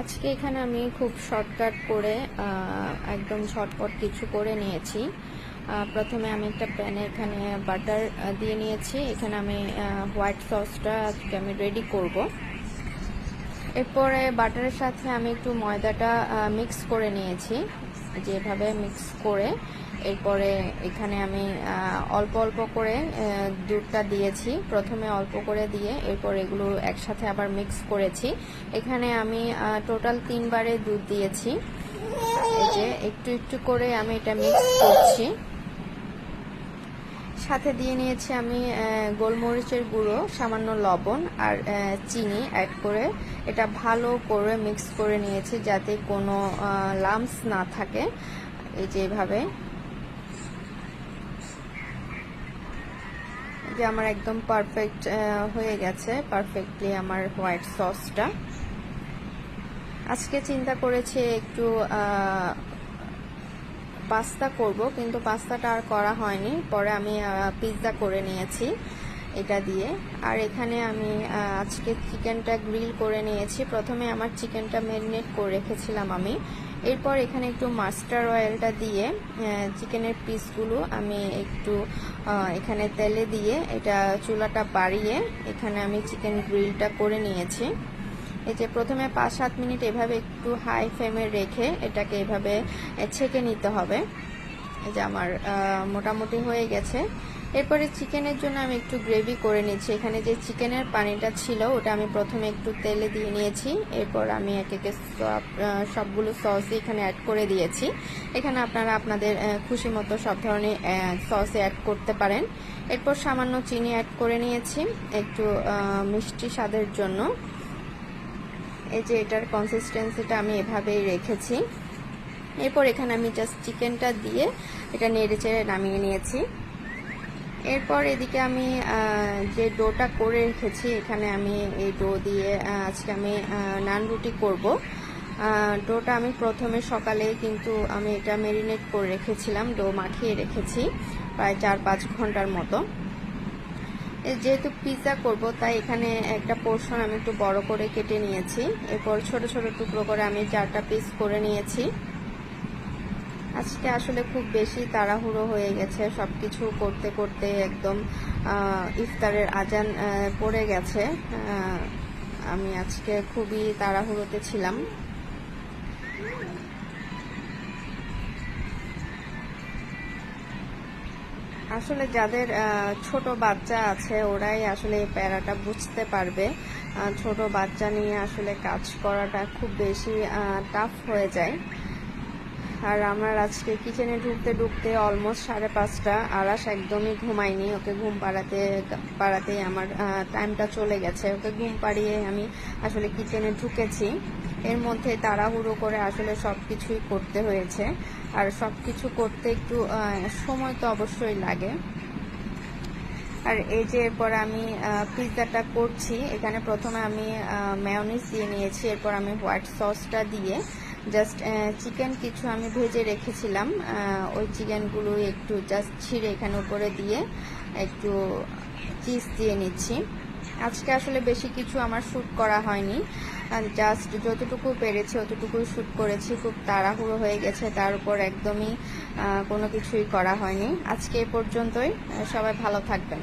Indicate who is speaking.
Speaker 1: আজকে এখানে আমি খুব শর্টকাট করে একদম ঝটপট কিছু করে নিয়েছি। প্রথমে আমি একটা প্যানে এখানে বাটার দিয়ে নিয়েছি। এখানে আমি হোয়াইট সসটা আজকে আমি রেডি করব। এরপরে বাটারের সাথে আমি একটু ময়দাটা মিক্স করে নিয়েছি। যেভাবে মিক্স করে এরপরে এখানে আমি অল্প অল্প করে দুধটা দিয়েছি। প্রথমে অল্প করে দিয়ে এরপর এগুলো একসাথে আবার মিক্স করেছি। এখানে আমি টোটাল তিনবারে দুধ দিয়েছি। এই যে একটু একটু করে আমি এটা মিক্স করছি। সাথে দিয়ে নিয়েছি আমি গোলমরিচের গুঁড়ো, সামান্য লবণ আর চিনি অ্যাড করে। এটা ভালো করে মিক্স করে নিয়েছি যাতে কোনো লামস না থাকে। এই যে যে আমার একদম পারফেক্ট হয়ে গেছে পারফেক্টলি আমার হোয়াইট সসটা আজকে চিন্তা করেছি একটু পাস্তা করব, কিন্তু পাস্তাটা আর করা হয়নি। পরে আমি পিৎজা করে নিয়েছি এটা দিয়ে। আর এখানে আমি আজকে চিকেনটা গ্রিল করে নিয়েছি। প্রথমে আমার চিকেনটা ম্যারিনেট করে রেখেছিলাম আমি। এরপর এখানে একটু মাস্টার অয়েলটা দিয়ে চিকেনের পিসগুলো আমি একটু এখানে তেলে দিয়ে এটা চুলাটা বাড়িয়ে এখানে আমি চিকেন গ্রিলটা করে নিয়েছি। এই যে প্রথমে পাঁচ সাত মিনিট এভাবে একটু হাই ফ্লেমে রেখে এটাকে এভাবে ছেঁকে নিতে হবে। এই যে আমার মোটামুটি হয়ে গেছে। এরপরে চিকেনের জন্য আমি একটু গ্রেভি করে নিচ্ছি। এখানে যে চিকেনের পানিটা ছিল, ওটা আমি প্রথমে একটু তেলে দিয়ে নিয়েছি। এরপর আমি এক একে সব সবগুলো সস এখানে অ্যাড করে দিয়েছি। এখানে আপনারা আপনাদের খুশি মতো সব ধরনের সস অ্যাড করতে পারেন। এরপর সামান্য চিনি অ্যাড করে নিয়েছি, একটু মিষ্টি স্বাদের জন্য। এই যে এটার কনসিস্টেন্সিটা আমি এভাবেই রেখেছি। এরপর এখানে আমি জাস্ট চিকেনটা দিয়ে এটা নেড়ে চেড়ে নামিয়ে নিয়েছি। এরপর এদিকে আমি যে ডোটা করে রেখেছি, এখানে আমি এই ডো দিয়ে আজকে আমি নান রুটি করব। ডোটা আমি প্রথমে সকালে কিন্তু আমি এটা মেরিনেট করে রেখেছিলাম, ডো মাখিয়ে রেখেছি প্রায় চার পাঁচ ঘণ্টার মতো। যেহেতু পিৎজা করব, তাই এখানে একটা পোর্শন আমি একটু বড় করে কেটে নিয়েছি। এরপর ছোট ছোট টুকরো করে আমি চারটা পিস করে নিয়েছি। আজকে আসলে খুব বেশি তাড়াহুড়ো হয়ে গেছে। সব কিছু করতে করতে একদম ইফতারের আজান পড়ে গেছে। আমি আজকে খুবই তাড়াহুড়োতে ছিলাম। আসলে যাদের ছোট বাচ্চা আছে, ওরাই আসলে এই প্যারাটা বুঝতে পারবে। ছোট বাচ্চা নিয়ে আসলে কাজ করাটা খুব বেশি টাফ হয়ে যায়। আর আমার আজকে কিচেনে ঢুকতে ঢুকতে অলমোস্ট সাড়ে পাঁচটা। আরাস একদমই ঘুমায়নি, ওকে ঘুম পাড়াতে, পাড়াতেই আমার টাইমটা চলে গেছে। ওকে ঘুম পাড়িয়ে আমি আসলে কিচেনে ঢুকেছি। এর মধ্যে তাড়াহুড়ো করে আসলে সব কিছুই করতে হয়েছে। আর সব কিছু করতে একটু সময় তো অবশ্যই লাগে। আর এই যে এরপর আমি পিৎজাটা করছি, এখানে প্রথমে আমি মেয়নিস দিয়ে নিয়েছি, এরপর আমি হোয়াইট সসটা দিয়ে জাস্ট চিকেন কিছু আমি ভেজে রেখেছিলাম। ওই চিকেনগুলো একটু জাস্ট ছিঁড়ে এখানে উপরে দিয়ে একটু চিজ দিয়ে নিচ্ছি। আজকে আসলে বেশি কিছু আমার শ্যুট করা হয়নি। জাস্ট যতটুকু পেরেছি, অতটুকুই শ্যুট করেছি। খুব তাড়াহুড়ো হয়ে গেছে, তার উপর একদমই কোনো কিছুই করা হয়নি। আজকে এ পর্যন্তই। সবাই ভালো থাকবেন।